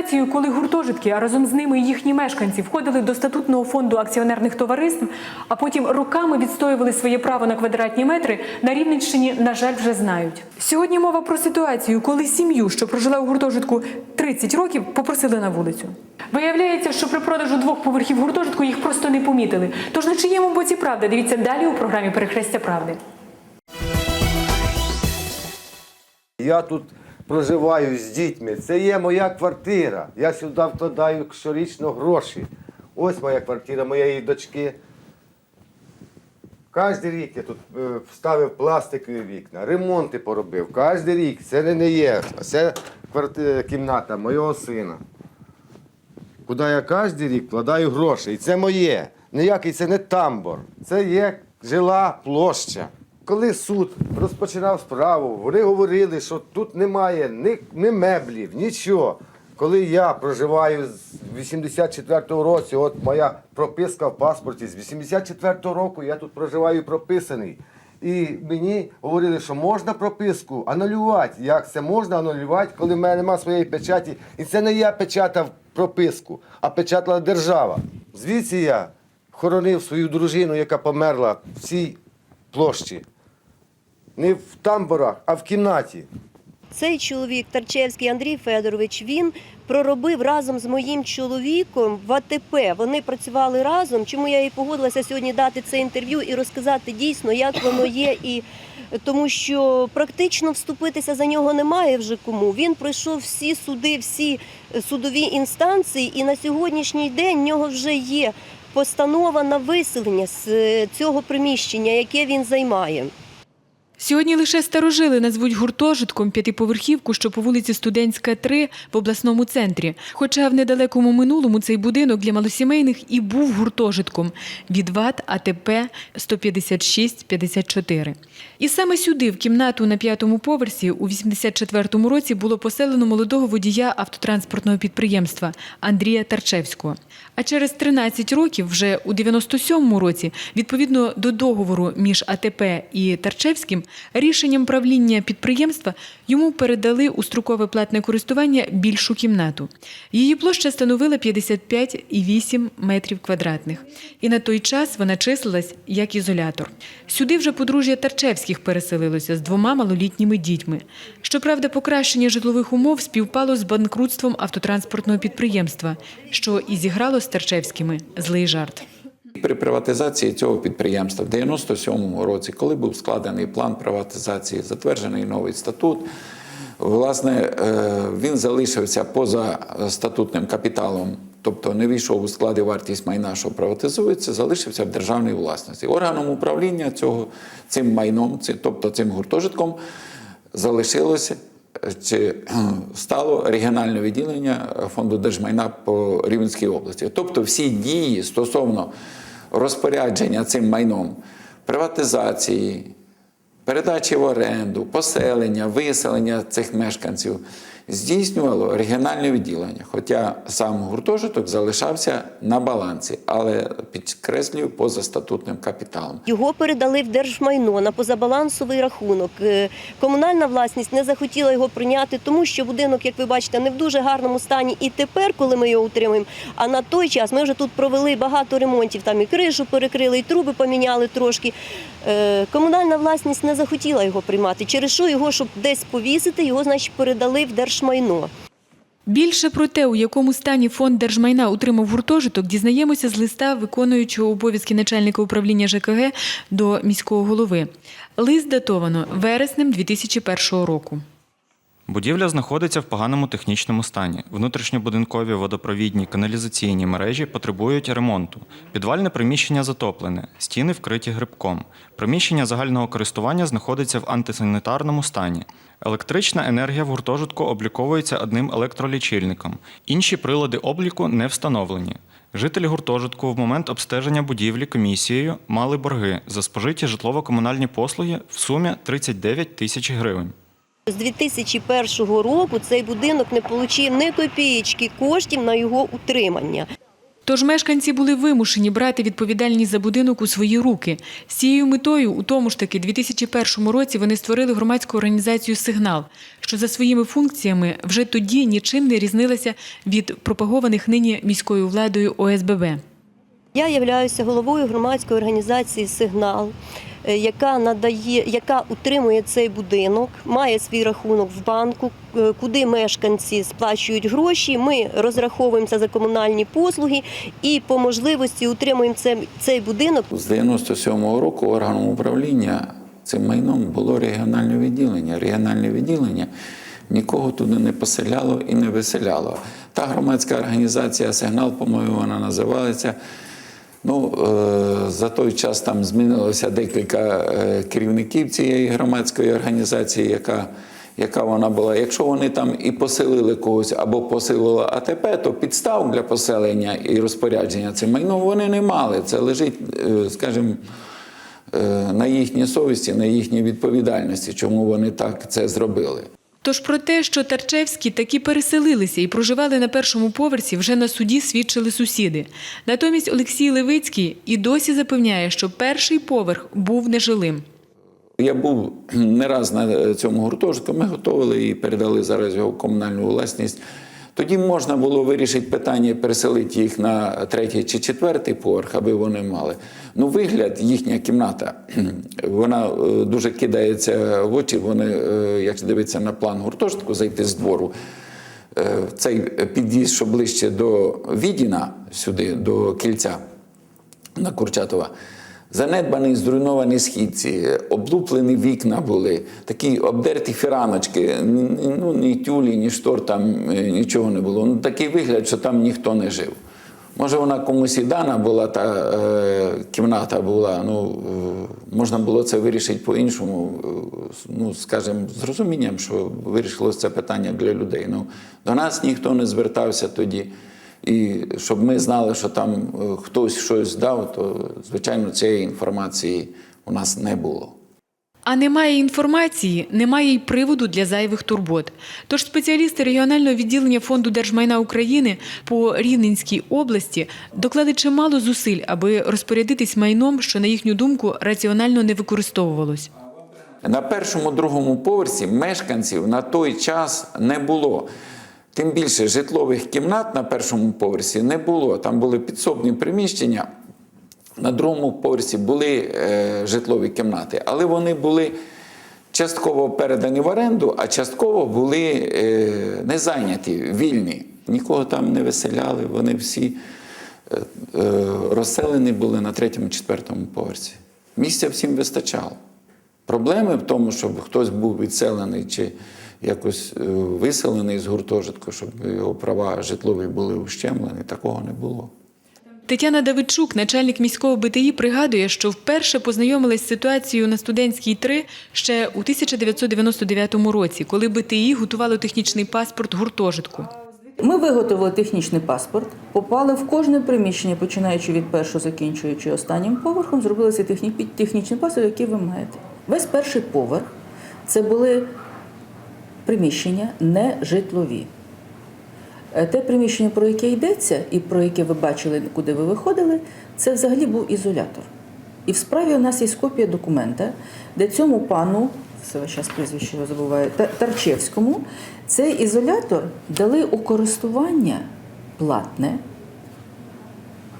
Приватизацію, коли гуртожитки, а разом з ними і їхні мешканці входили до статутного фонду акціонерних товариств, а потім роками відстоювали своє право на квадратні метри, на Рівненщині, на жаль, вже знають. Сьогодні мова про ситуацію, коли сім'ю, що прожила у гуртожитку 30 років, попросили на вулицю. Виявляється, що при продажу двох поверхів гуртожитку їх просто не помітили. Тож на чиєму боці правда? Дивіться далі у програмі Перехрестя правди. Я тут проживаю з дітьми. Це є моя квартира. Я сюди вкладаю щорічно гроші. Ось моя квартира моєї дочки. Кожен рік я тут е, вставив пластикові вікна, ремонти поробив. Кожен рік. Це не- є. Це кварти- кімната моєго сина. Куди я кожен рік вкладаю гроші. І це моє. Ніякий це не тамбор. Це є жила площа. Коли суд розпочинав справу, вони говорили, що тут немає ні, ні меблів, нічого. Коли я проживаю з 84-го року, от моя прописка в паспорті, з 84-го року я тут проживаю прописаний. І мені говорили, що можна прописку анулювати. Як це можна анулювати, коли в мене немає своєї печаті? І це не я печатав прописку, а печатала держава. Звідси я хоронив свою дружину, яка померла в цій площі. Не в тамбурах, а в кімнаті. Цей чоловік, Тарчевський Андрій Федорович, він проробив разом з моїм чоловіком в АТП. Вони працювали разом. Чому я і погодилася сьогодні дати це інтерв'ю і розказати дійсно, як воно є, і тому що практично вступитися за нього немає вже кому. Він пройшов всі суди, всі судові інстанції, і на сьогоднішній день в нього вже є постанова на виселення з е, цього приміщення, яке він займає. Сьогодні лише старожили назвуть гуртожитком п'ятиповерхівку, що по вулиці Студентська, 3 в обласному центрі. Хоча в недалекому минулому цей будинок для малосімейних і був гуртожитком від ВАТ АТП 156-54. І саме сюди, в кімнату на п'ятому поверсі, у 84-му році було поселено молодого водія автотранспортного підприємства Андрія Тарчевського. А через 13 років, вже у 97-му році, відповідно до договору між АТП і Тарчевським, рішенням правління підприємства йому передали у строкове платне користування більшу кімнату. Її площа становила 55,8 метрів квадратних. І на той час вона числилась як ізолятор. Сюди вже подружжя Тарчевських переселилося з двома малолітніми дітьми. Щоправда, покращення житлових умов співпало з банкрутством автотранспортного підприємства, що і зіграло з Тарчевськими злий жарт. При приватизації цього підприємства в 97-му році, коли був складений план приватизації, затверджений новий статут, власне, е, він залишився поза статутним капіталом, тобто не війшов у склади вартість майна, що приватизується, залишився в державній власності. Органом управління цього цим майном, тобто цим гуртожитком, залишилося е, чи стало регіональне відділення фонду держмайна по Рівненській області. Тобто всі дії стосовно розпорядження цим майном, приватизації, передачі в оренду, поселення, виселення цих мешканців здійснювало регіональне відділення. Хоча сам гуртожиток залишався на балансі, але підкреслюю поза статутним капіталом. Його передали в держмайно на позабалансовий рахунок. Е, Комунальна власність не захотіла його прийняти, тому що будинок, як ви бачите, не в дуже гарному стані. І тепер, коли ми його утримуємо, а на той час ми вже тут провели багато ремонтів. Там і кришу перекрили, і труби поміняли трошки. Е, Комунальна власність не захотіла його приймати. Через що його, щоб десь повісити, його значить передали в держмайно. Більше про те, у якому стані фонд держмайна утримав гуртожиток, дізнаємося з листа виконуючого обов'язки начальника управління ЖКГ до міського голови. Лист датовано вереснем 2001 року. Будівля знаходиться в поганому технічному стані. Внутрішньобудинкові водопровідні каналізаційні мережі потребують ремонту. Підвальне приміщення затоплене, стіни вкриті грибком. Приміщення загального користування знаходиться в антисанітарному стані. Електрична енергія в гуртожитку обліковується одним електролічильником. Інші прилади обліку не встановлені. Жителі гуртожитку в момент обстеження будівлі комісією мали борги за спожиті житлово-комунальні послуги в сумі 39 тисяч гривень. З 2001 року цей будинок не отримав ні копієчки коштів на його утримання. Тож мешканці були вимушені брати відповідальність за будинок у свої руки. З цією метою у тому ж таки 2001 році вони створили громадську організацію Сигнал, що за своїми функціями вже тоді нічим не різнилася від пропагованих нині міською владою ОСББ. Я являюся головою громадської організації Сигнал, е, яка надає, яка утримує цей будинок, має свій рахунок в банку, е, куди мешканці сплачують гроші. Ми розраховуємося за комунальні послуги і по можливості утримуємо цей, цей будинок. З 97-го року органом управління цим майном було регіональне відділення. Регіональне відділення нікого туди не поселяло і не виселяло. Та громадська організація Сигнал, по-моєму, вона називається. Ну, е, за той час там змінилося декілька е, керівників цієї громадської організації, яка, яка вона була. Якщо вони там і поселили когось або поселили АТП, то підстав для поселення і розпорядження цим майном вони не мали. Це лежить, е, скажімо, на їхній совісті, на їхній відповідальності, чому вони так це зробили. Тож про те, що Тарчевські таки переселилися і проживали на першому поверсі, вже на суді свідчили сусіди. Натомість Олексій Левицький і досі запевняє, що перший поверх був нежилим. Я був не раз на цьому гуртожитку, ми готували і передали зараз його комунальну власність. Тоді можна було вирішити питання переселити їх на третій чи четвертий поверх, аби вони мали. Ну, вигляд, їхня кімната, вона е, дуже кидається в очі. Вони, е, як дивитися на план гуртожитку, зайти з двору. Е, Цей під'їзд, що ближче до Відіна, сюди, до кільця на Курчатова. Занедбаний, зруйновані східці, облуплені вікна були, такі обдерті фіраночки, ну, ні тюлі, ні штор там е, нічого не було. Ну, такий вигляд, що там ніхто не жив. Може, вона комусь і дана була, та е, кімната була. Ну, е, можна було це вирішити по-іншому, е, ну, скажімо, з розумінням, що вирішилось це питання для людей. Ну, до нас ніхто не звертався тоді. І щоб ми знали, що там е, хтось щось дав, то звичайно цієї інформації у нас не було. А немає інформації, немає й приводу для зайвих турбот. Тож спеціалісти регіонального відділення Фонду держмайна України по Рівненській області доклали чимало зусиль, аби розпорядитись майном, що, на їхню думку, раціонально не використовувалось. На першому другому поверсі мешканців на той час не було. Тим більше житлових кімнат на першому поверсі не було. Там були підсобні приміщення. На другому поверсі були е, житлові кімнати, але вони були частково передані в оренду, а частково були е, не зайняті, вільні. Нікого там не виселяли, вони всі е, е, розселені були на третьому, четвертому поверсі. Місця всім вистачало. Проблеми в тому, щоб хтось був відселений чи якось е, виселений з гуртожитку, щоб його права житлові були ущемлені, такого не було. Тетяна Давидчук, начальник міського БТІ, пригадує, що вперше познайомилась з ситуацією на студентській 3 ще у 1999 році, коли БТІ готувало технічний паспорт гуртожитку. Ми виготовили технічний паспорт, попали в кожне приміщення, починаючи від першого, закінчуючи останнім поверхом, зробили цей техні- технічний паспорт, який ви маєте. Весь перший поверх це були приміщення не житлові. Е, Те приміщення, про яке йдеться, і про яке ви бачили, куди ви виходили, це взагалі був ізолятор. І в справі у нас є копія документа, де цьому пану, все час прізвище його забуваю, Тарчевському, цей ізолятор дали у користування платне.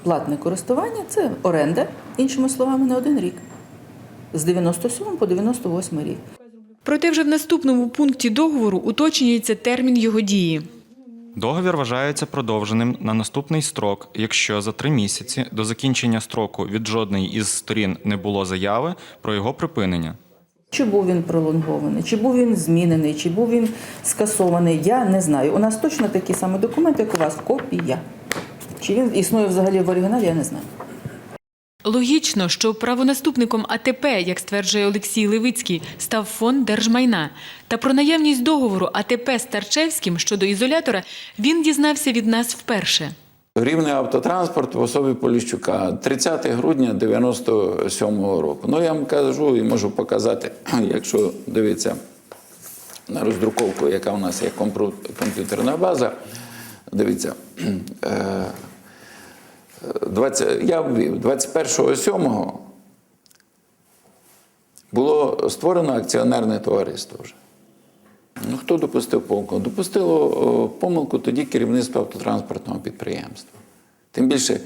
Платне користування це оренда, іншими словами, на один рік. З 97 по 98 рік. Проте вже в наступному пункті договору уточнюється термін його дії. Договір вважається продовженим на наступний строк, якщо за три місяці до закінчення строку від жодної із сторін не було заяви про його припинення. Чи був він пролонгований, чи був він змінений, чи був він скасований, я не знаю. У нас точно такий самий документ, як у вас, копія. Чи він існує взагалі в оригіналі, я не знаю. Логічно, що правонаступником АТП, як стверджує Олексій Левицький, став фонд держмайна. Та про наявність договору АТП з Тарчевським щодо ізолятора він дізнався від нас вперше. Рівний автотранспорт в особі Поліщука 30 грудня 97-го року. Ну, я вам кажу і можу показати, якщо дивитися на роздруковку, яка у нас є комп'ютерна база. Дивіться, е, 20, я ввів 21.07 було створено акціонерне товариство вже. Ну, хто допустив помилку? Допустило помилку тоді керівництво автотранспортного підприємства. Тим більше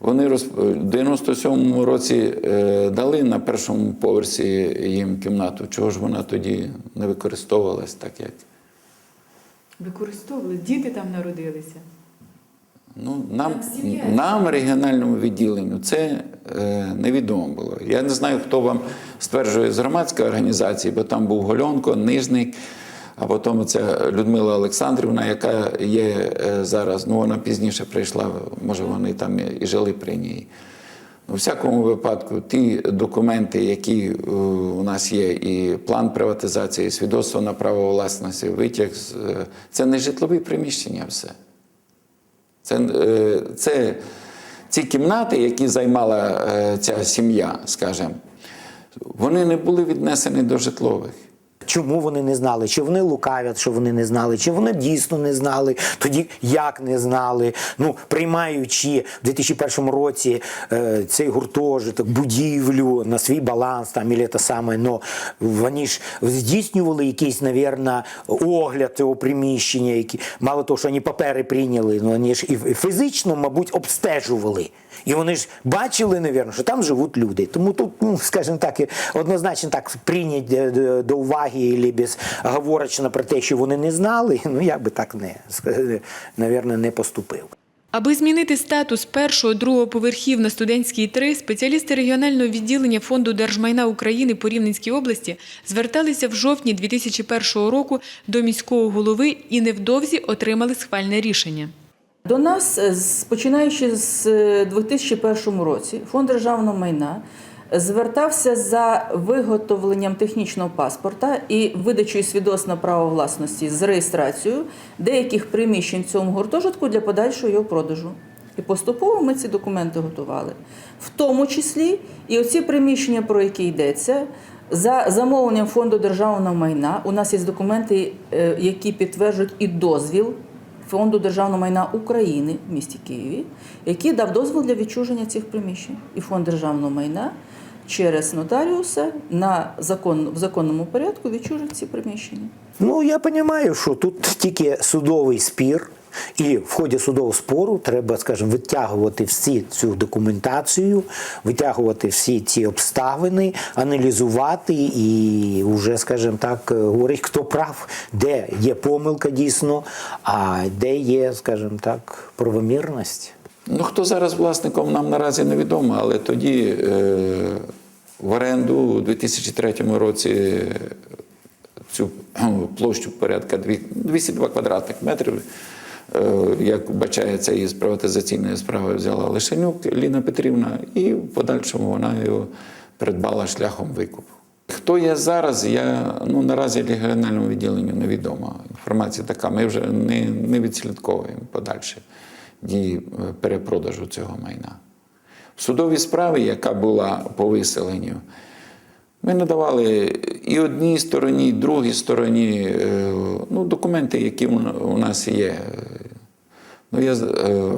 вони роз... в 97-му році е, дали на першому поверсі їм кімнату. Чого ж вона тоді не використовувалась так, як Використовували, діти там народилися. Ну, нам, нам, регіональному відділенню, це е, невідомо було. Я не знаю, хто вам стверджує з громадської організації, бо там був Гольонко, Нижник, а потім це Людмила Олександрівна, яка є е, зараз. Ну, вона пізніше прийшла, може, вони там і- жили при ній. У всякому випадку, ті документи, які е, у нас є, і план приватизації, і свідоцтво на право власності, витяг, е, це не житлові приміщення все. Це, е, це ці кімнати, які займала е, ця сім'я, скажімо, вони не були віднесені до житлових. Чому вони не знали? Чи вони лукавять, що вони не знали, чи вони дійсно не знали, тоді як не знали. Ну, приймаючи в 2001 році е, цей гуртожиток, будівлю на свій баланс там, і те саме, но вони ж здійснювали якийсь, навірно, огляд цього приміщення, які, мало того, що вони папери прийняли, ну вони ж і фізично, мабуть, обстежували. І вони ж бачили, навірно, що там живуть люди. Тому тут, ну, скажімо так, однозначно так прийняти е, до- уваги і безговорочно про те, що вони не знали, ну я би так не, навірно, не поступив. Аби змінити статус першого другого поверхів на студентській 3, спеціалісти регіонального відділення Фонду держмайна України по Рівненській області зверталися в жовтні 2001 року до міського голови і невдовзі отримали схвальне рішення. До нас, е, починаючи з е, 2001 році, фонд державного майна звертався за виготовленням технічного паспорта і видачею свідоцтва на право власності з реєстрацією деяких приміщень цьому гуртожитку для подальшого його продажу. І поступово ми ці документи готували. В тому числі і оці приміщення, про які йдеться, за замовленням фонду державного майна у нас є документи, е, які підтверджують і дозвіл Фонду державного майна України в місті Києві, який дав дозвіл для відчуження цих приміщень. І фонд державного майна через нотаріуса на закон, в законному порядку відчужить ці приміщення. Ну, я розумію, що тут тільки судовий спір, і в ході судового спору треба, скажімо, витягувати всі цю документацію, витягувати всі ці обставини, аналізувати і вже, скажімо так, говорити, хто прав, де є помилка дійсно, а де є, скажімо так, правомірність. Ну, хто зараз власником, нам наразі невідомо, але тоді е, в оренду у 2003 році цю площу порядка 202 квадратних метрів, е, як вбачається, із приватизаційної справи взяла Лишенюк Ліна Петрівна, і в подальшому вона його придбала шляхом викупу. Хто є зараз, я ну, наразі регіональному відділенню невідомо. Інформація така, ми вже не, не відслідковуємо подальші дії е, перепродажу цього майна. В судовій справі, яка була по виселенню, ми надавали і одній стороні, і другій стороні е, ну, документи, які у- нас є. Ну, я, е,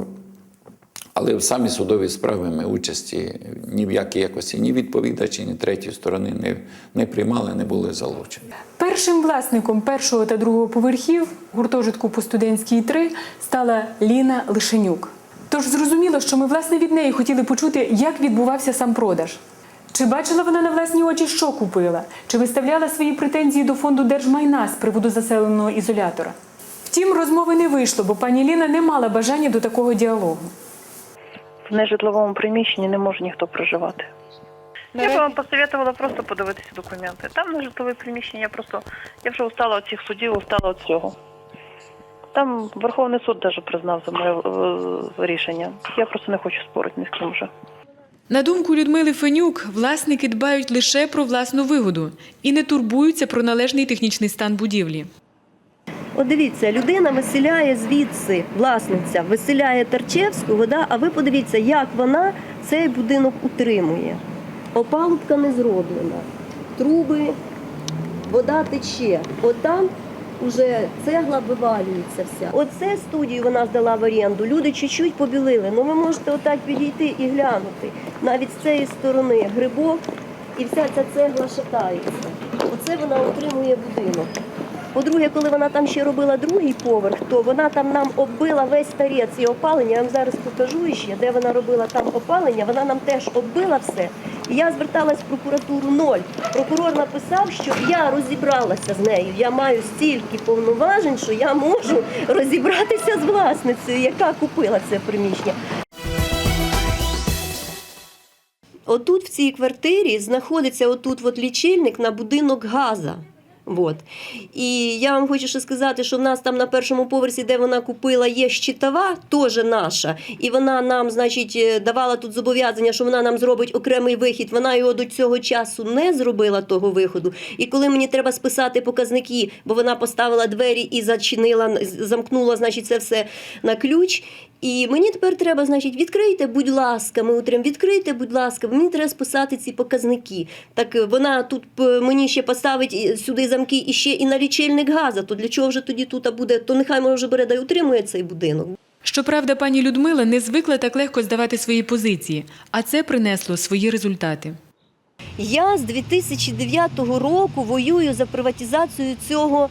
але в самій судовій справі ми участі ні в якій якості, ні відповідачі, ні третьої сторони не, не приймали, не були залучені. Першим власником першого та другого поверхів гуртожитку по студентській 3 стала Ліна Лишенюк. Тож зрозуміло, що ми власне від неї хотіли почути, як відбувався сам продаж. Чи бачила вона на власні очі, що купила? Чи виставляла свої претензії до фонду держмайна з приводу заселеного ізолятора? Втім, розмови не вийшло, бо пані Ліна не мала бажання до такого діалогу. В нежитловому приміщенні не може ніхто проживати. Я б вам посоветувала просто подивитися документи. Там на житлове приміщення я просто я вже устала від цих судів, устала від цього. Там Верховний суд навіть признав за моє е, рішення. Я просто не хочу спорити ні з ким вже. На думку Людмили Фенюк, власники дбають лише про власну вигоду і не турбуються про належний технічний стан будівлі. От дивіться, людина виселяє звідси, власниця виселяє Тарчевську, да, а ви подивіться, як вона цей будинок утримує. Опалубка не зроблена, труби, вода тече. От там уже цегла вивалюється вся. Оце студію вона здала в оренду. Люди чуть-чуть побілили. Ну ви можете отак підійти і глянути. Навіть з цієї сторони грибок і вся ця цегла шатається. Оце вона отримує будинок. По-друге, коли вона там ще робила другий поверх, то вона там нам оббила весь тарець і опалення. Я вам зараз покажу ще, де вона робила там опалення. Вона нам теж оббила все. І я зверталась в прокуратуру ноль. Прокурор написав, що я розібралася з нею. Я маю стільки повноважень, що я можу розібратися з власницею, яка купила це приміщення. Отут в цій квартирі знаходиться отут от лічильник на будинок газа. От. І я вам хочу ще сказати, що в нас там на першому поверсі, де вона купила, є щитова, теж наша. І вона нам, значить, е, давала тут зобов'язання, що вона нам зробить окремий вихід. Вона його до цього часу не зробила того виходу. І коли мені треба списати показники, бо вона поставила двері і зачинила, замкнула, значить, це все на ключ. І мені тепер треба, значить, відкрийте, будь ласка, ми утрям відкрийте, будь ласка, мені треба списати ці показники. Так е, вона тут е, мені ще поставить е, сюди замки і ще і на лічильник газу. То для чого вже тоді тут буде? То нехай може бере да й утримує цей будинок. Щоправда, пані Людмила не звикла так легко здавати свої позиції, а це принесло свої результати. Я з 2009 року воюю за приватизацію цього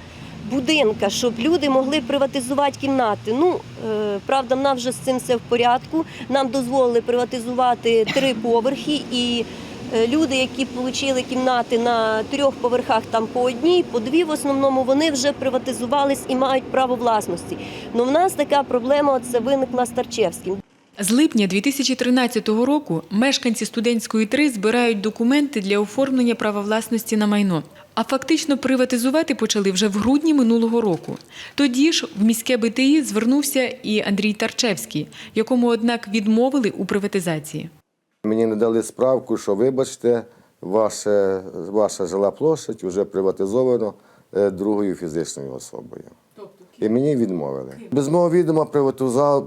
будинка, щоб люди могли приватизувати кімнати. Ну, е, правда, в нас вже з цим все в порядку. Нам дозволили приватизувати три поверхи і. е, Люди, які отримали кімнати на трьох поверхах, там по одній, по дві в основному, вони вже приватизувались і мають право власності. Ну в нас така проблема це виникла з Тарчевським. З липня 2013 року мешканці студентської 3 збирають документи для оформлення права власності на майно. А фактично приватизувати почали вже в грудні минулого року. Тоді ж в міське БТІ звернувся і Андрій Тарчевський, якому, однак, відмовили у приватизації. Мені не дали справку, що вибачте, ваше, ваша жила площадь вже приватизовано е, другою фізичною особою. І мені відмовили. Без мого відома приватизували,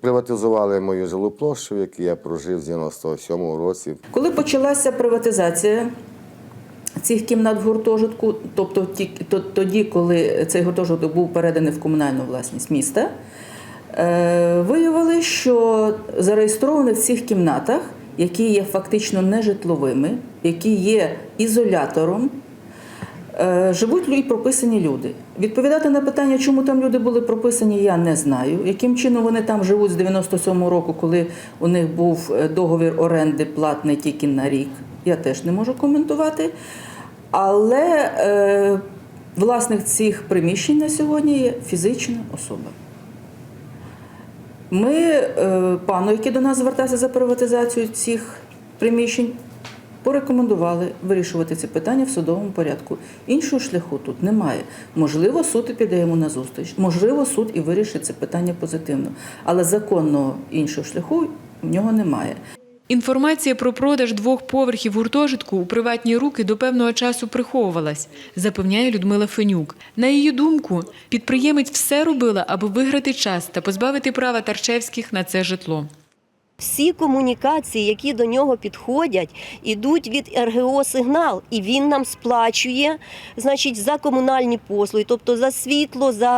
приватизували мою жилу площу, в якій я прожив з 97-го році. Коли почалася приватизація цих кімнат в гуртожитку, тобто тоді, коли цей гуртожиток був переданий в комунальну власність міста, е, виявили, що зареєстровані в цих кімнатах, які є фактично нежитловими, які є ізолятором, Е, Живуть і прописані люди. Відповідати на питання, чому там люди були прописані, я не знаю. Яким чином вони там живуть з 97-го року, коли у них був е, договір оренди платний тільки на рік, я теж не можу коментувати. Але е, власник цих приміщень на сьогодні є фізична особа. Ми е, пану, який до нас звертався за приватизацію цих приміщень, порекомендували вирішувати ці питання в судовому порядку. Іншого шляху тут немає. Можливо, суд і піде йому на зустріч, можливо, суд і вирішить це питання позитивно, але законного іншого шляху в нього немає. Інформація про продаж двох поверхів гуртожитку у приватні руки до певного часу приховувалась, запевняє Людмила Фенюк. На її думку, підприємець все робила, аби виграти час та позбавити права Тарчевських на це житло. Всі комунікації, які до нього підходять, ідуть від РГО сигнал, і він нам сплачує, значить, за комунальні послуги, тобто за світло, за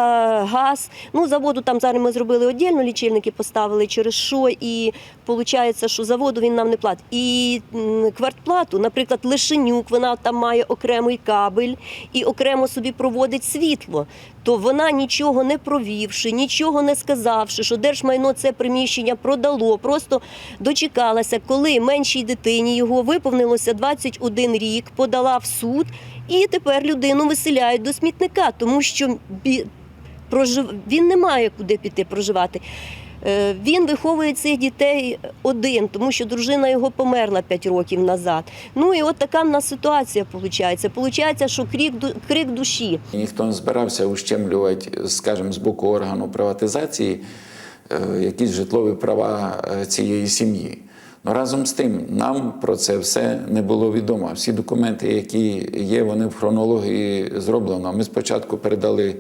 газ. Ну, за воду там зараз ми зробили віддільно, лічильники поставили через що, і виходить, що за воду він нам не платить. І квартплату, наприклад, Лишенюк, вона там має окремий кабель і окремо собі проводить світло. То вона нічого не провівши, нічого не сказавши, що держмайно це приміщення продало, просто дочекалася, коли меншій дитині його виповнилося 21 рік, подала в суд, і тепер людину виселяють до смітника, тому що він не має куди піти проживати. Е, Він виховує цих дітей один, тому що дружина його померла 5 років назад. Ну і от така в нас ситуація виходить. Получається, що крик, крик душі. Ніхто не збирався ущемлювати, скажімо, з боку органу приватизації е, якісь житлові права е, цієї сім'ї. Ну, разом з тим, нам про це все не було відомо. Всі документи, які є, вони в хронології зроблено. Ми спочатку передали,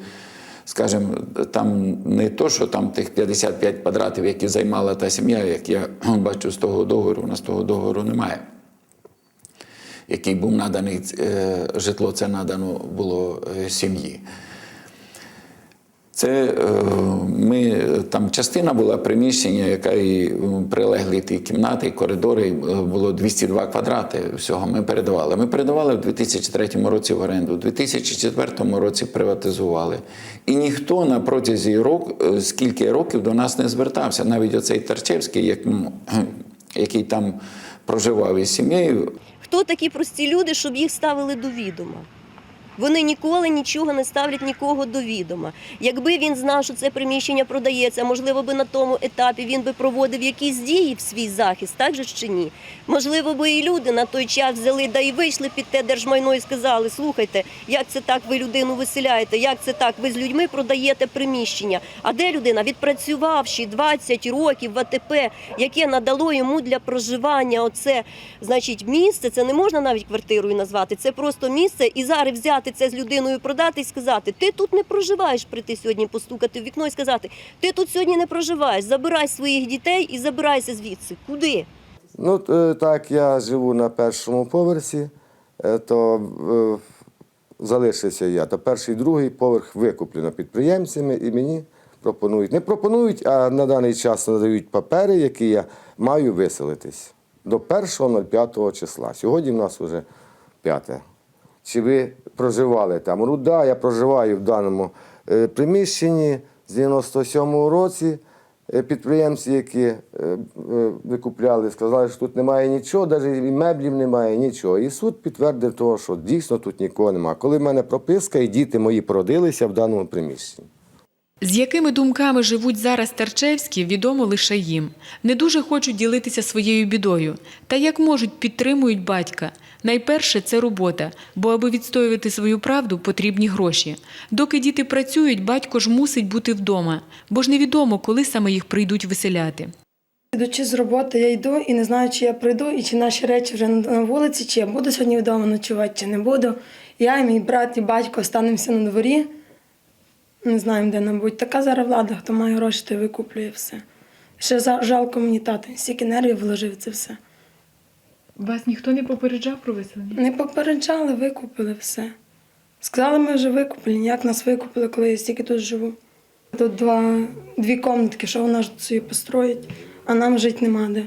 скажімо, там не то, що там тих 55 квадратів, які займала та сім'я, як я бачу з того договору, у нас того договору немає який був наданий е, житло, це надано було е, сім'ї. Це е, ми там частина була приміщення, яка і м, прилеглі ті кімнати, і коридори е, було 202 квадрати. Всього ми передавали. Ми передавали в 2003 році в оренду, в 2004 році приватизували. І ніхто на протязі року, е, скільки років до нас не звертався. Навіть оцей Тарчевський, як, який там проживав із сім'єю, Хто такі прості люди, щоб їх ставили до відома? Вони ніколи нічого не ставлять нікого до відома. Якби він знав, що це приміщення продається, можливо, би на тому етапі він би проводив якісь дії в свій захист, так же чи ні? Можливо, би і люди на той час взяли да і вийшли під те держмайно і сказали: слухайте, як це так ви людину виселяєте? Як це так? Ви з людьми продаєте приміщення? А де людина, відпрацювавши 20 років в АТП, яке надало йому для проживання оце, значить, місце, це не можна навіть квартирою назвати, це просто місце. І зараз взяти це з людиною, продати і сказати: ти тут не проживаєш, прийти сьогодні, постукати в вікно і сказати, ти тут сьогодні не проживаєш, забирай своїх дітей і забирайся звідси. Куди? Ну, е, так я живу на першому поверсі, е, то е, залишився я. То перший, другий поверх викуплено підприємцями і мені пропонують. Не пропонують, а на даний час надають папери, які я маю виселитись до 1.05 числа. Сьогодні в нас вже 5. Чи ви проживали там? Ну, да, я проживаю в даному е, приміщенні з 97-го році. Е, Підприємці, які е, викупляли, сказали, що тут немає нічого, навіть і меблів немає, нічого. І суд підтвердив того, що дійсно тут нікого немає. Коли в мене прописка, і діти мої породилися в даному приміщенні. З якими думками живуть зараз Тарчевські, відомо лише їм. Не дуже хочуть ділитися своєю бідою. Та як можуть, підтримують батька. Найперше це робота, бо аби відстоювати свою правду, потрібні гроші. Доки діти працюють, батько ж мусить бути вдома, бо ж невідомо, коли саме їх прийдуть виселяти. Ідучи з роботи, я йду і не знаю, чи я прийду, і чи наші речі вже на вулиці, чи я буду сьогодні вдома ночувати, чи не буду. Я і мій брат і батько останемося на дворі. Не знаємо, де нам будь. Така зараз влада, хто має гроші, той викуплює все. Ще жалко мені тата, стільки нервів вложив це все. Вас ніхто не попереджав про виселення? Не попереджали, викупили все. Сказали, ми вже викуплені. Як нас викупили, коли я стільки тут живу? Тут два, дві комнатки, що вона ж собі построїть, а нам жити нема де.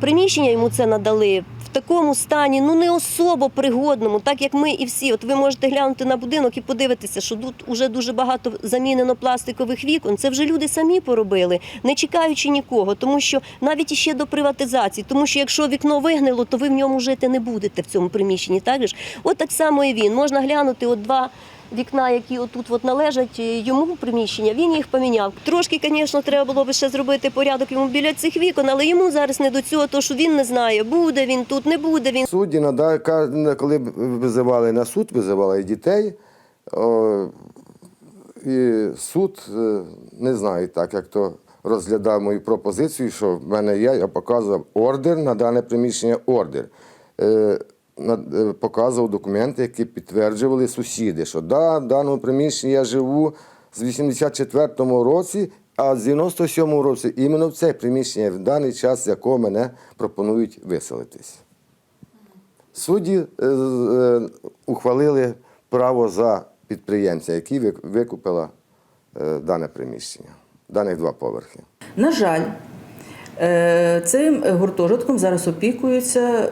Приміщення йому це надали в такому стані, ну не особо пригодному, так як ми і всі. От ви можете глянути на будинок і подивитися, що тут вже дуже багато замінено пластикових вікон. Це вже люди самі поробили, не чекаючи нікого, тому що навіть іще до приватизації, тому що якщо вікно вигнило, то ви в ньому жити не будете в цьому приміщенні. Так ж, от так само і він. Можна глянути, от два. Вікна, які отут от належать е, йому приміщення, він їх поміняв. Трошки, звісно, треба було б ще зробити порядок йому біля цих вікон, але йому зараз не до цього, тому що він не знає, буде він тут, не буде він. Судді, коли визивали на суд, визивали і дітей. І суд, е, не знаю так, як то розглядав мою пропозицію, що в мене є, я показував ордер на дане приміщення ордер. Е, Показував документи, які підтверджували сусіди, що да, в даному приміщенні я живу з 84-му році, а з 97-му році іменно в це приміщення в даний час, з якого мене пропонують виселитись. Судді е, е, ухвалили право за підприємця, який викупила е, дане приміщення, даних два поверхи. На жаль, цим гуртожитком зараз опікується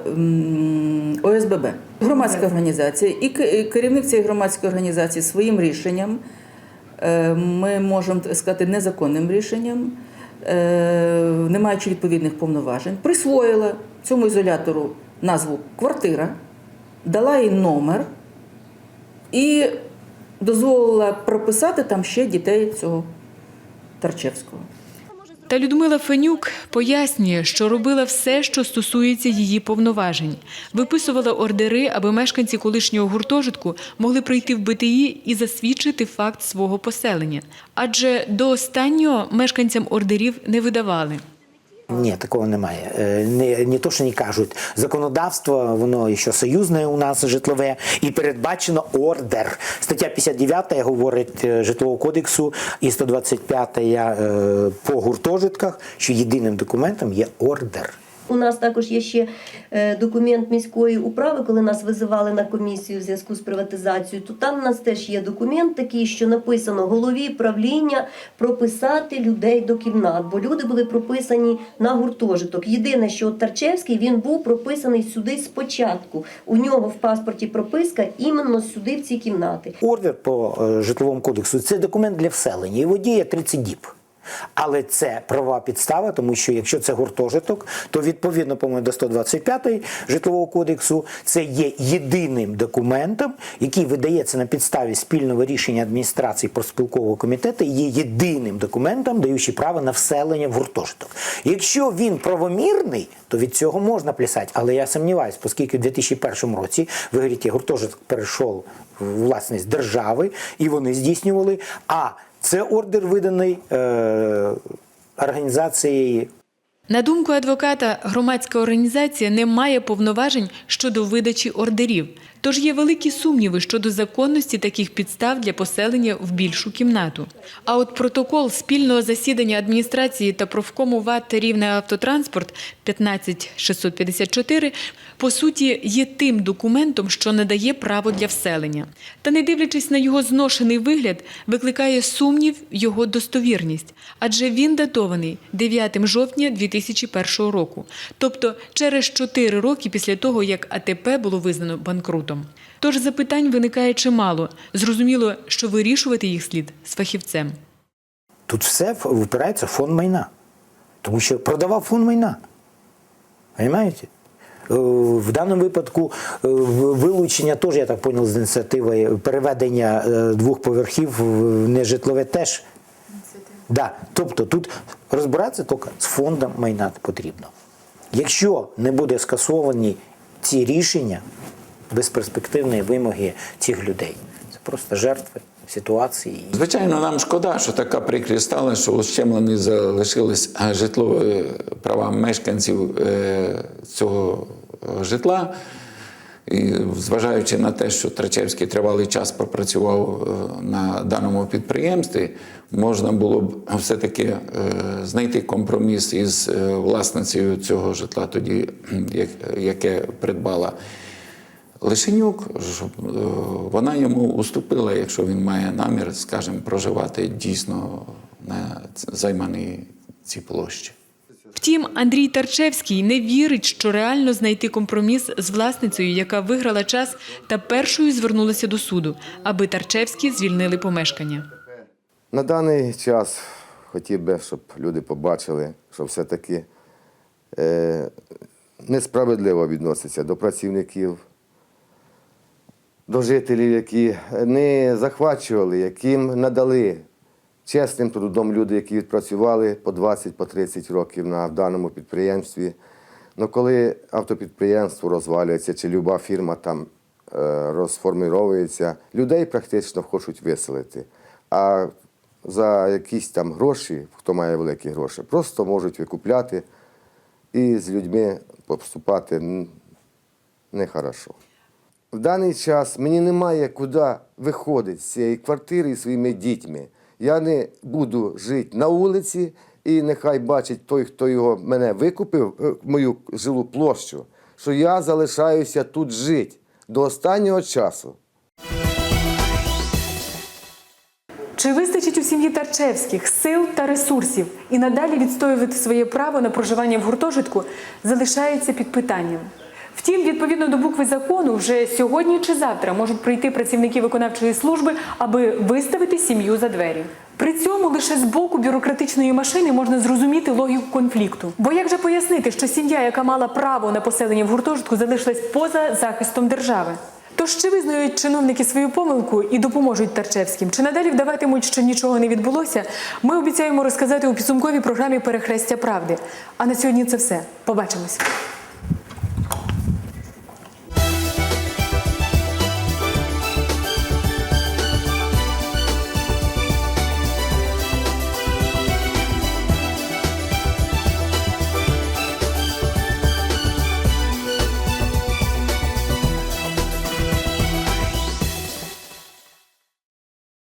ОСББ, громадська організація. І керівник цієї громадської організації своїм рішенням, е, ми можемо сказати, незаконним рішенням, е, не маючи відповідних повноважень, присвоїла цьому ізолятору назву квартира, дала їй номер і дозволила прописати там ще дітей цього Тарчевського. Та Людмила Фенюк пояснює, що робила все, що стосується її повноважень. Виписувала ордери, аби мешканці колишнього гуртожитку могли прийти в БТІ і засвідчити факт свого поселення. Адже до останнього мешканцям ордерів не видавали. Ні, такого немає. Е, Не, не то, що не кажуть. Законодавство, воно ще союзне у нас житлове, і передбачено ордер. Стаття 59 говорить е, житлового кодексу і 125 е, по гуртожитках, що єдиним документом є ордер. У нас також є ще е, документ міської управи, коли нас визивали на комісію в зв'язку з приватизацією. То там у нас теж є документ такий, що написано голові правління прописати людей до кімнат, бо люди були прописані на гуртожиток. Єдине, що Тарчевський він був прописаний сюди спочатку. У нього в паспорті прописка іменно сюди в ці кімнати. Ордер по е, житловому кодексу це документ для вселення. Його діє 30 діб. Але це права підстава, тому що якщо це гуртожиток, то відповідно, по-моєму, до 125 житлового кодексу це є єдиним документом, який видається на підставі спільного рішення адміністрації профспілкового комітету, є єдиним документом, даючи право на вселення в гуртожиток. Якщо він правомірний, то від цього можна плясати. Але я сумніваюся, оскільки в 2001 році ви говорите, гуртожиток перейшов в власність держави, і вони здійснювали. А це ордер виданий е, організацією На думку адвоката, громадська організація не має повноважень щодо видачі ордерів. Тож є великі сумніви щодо законності таких підстав для поселення в більшу кімнату. А от протокол спільного засідання адміністрації та профкому ВАТ Рівне автотранспорт 15654 по суті є тим документом, що надає право для вселення. Та не дивлячись на його зношений вигляд, викликає сумнів його достовірність, адже він датований 9 жовтня 2001 року, тобто через 4 роки після того, як АТП було визнано банкрутом. Тож запитань виникає чимало. Зрозуміло, що вирішувати їх слід з фахівцем. Тут все впирається в фонд майна. Тому що продавав фонд майна. Понимаєте? Е, В даному випадку е, вилучення теж, я так поняв, з ініціативи переведення е, двох поверхів в нежитлове теж. Да. Тобто тут розбиратися тільки з фондом майна потрібно. Якщо не буде скасовані ці рішення, безперспективні вимоги цих людей, це просто жертви ситуації. Звичайно, нам шкода, що така прикрість стала, що ущемлені залишились е, житлові права мешканців е, цього е, житла. І зважаючи на те, що Трачевський тривалий час пропрацював е, на даному підприємстві, можна було б все-таки е, знайти компроміс із е, власницею цього житла, тоді, яке придбала Лишенюк, е, вона йому уступила, якщо він має намір, скажімо, проживати дійсно на займаній цій площі. Втім, Андрій Тарчевський не вірить, що реально знайти компроміс з власницею, яка виграла час та першою звернулася до суду, аби Тарчевські звільнили помешкання. На даний час хотів би, щоб люди побачили, що все-таки е, несправедливо відноситься до працівників, до жителів, які не захвачували, яким надали чесним трудом люди, які відпрацювали по 20 по 30 років на даному підприємстві. Ну, коли автопідприємство розвалюється, чи люба фірма там е, розформіровується, людей практично хочуть виселити. А за якісь там гроші, хто має великі гроші, просто можуть викупляти і з людьми поступати нехорошо. В даний час мені немає куди виходити з цієї квартири зі своїми дітьми. Я не буду жити на вулиці, і нехай бачить той, хто його мене викупив, е, мою жилу площу, що я залишаюся тут жити до останнього часу. Чи вистачить у сім'ї Тарчевських сил та ресурсів і надалі відстоювати своє право на проживання в гуртожитку залишається під питанням. Втім, відповідно до букви закону, вже сьогодні чи завтра можуть прийти працівники виконавчої служби, аби виставити сім'ю за двері. При цьому лише з боку бюрократичної машини можна зрозуміти логіку конфлікту. Бо як же пояснити, що сім'я, яка мала право на поселення в гуртожитку, залишилась поза захистом держави? Тож чи визнають чиновники свою помилку і допоможуть Тарчевським? Чи надалі вдаватимуть, що нічого не відбулося? Ми обіцяємо розказати у підсумковій програмі Перехрестя правди. А на сьогодні це все. Побачимось.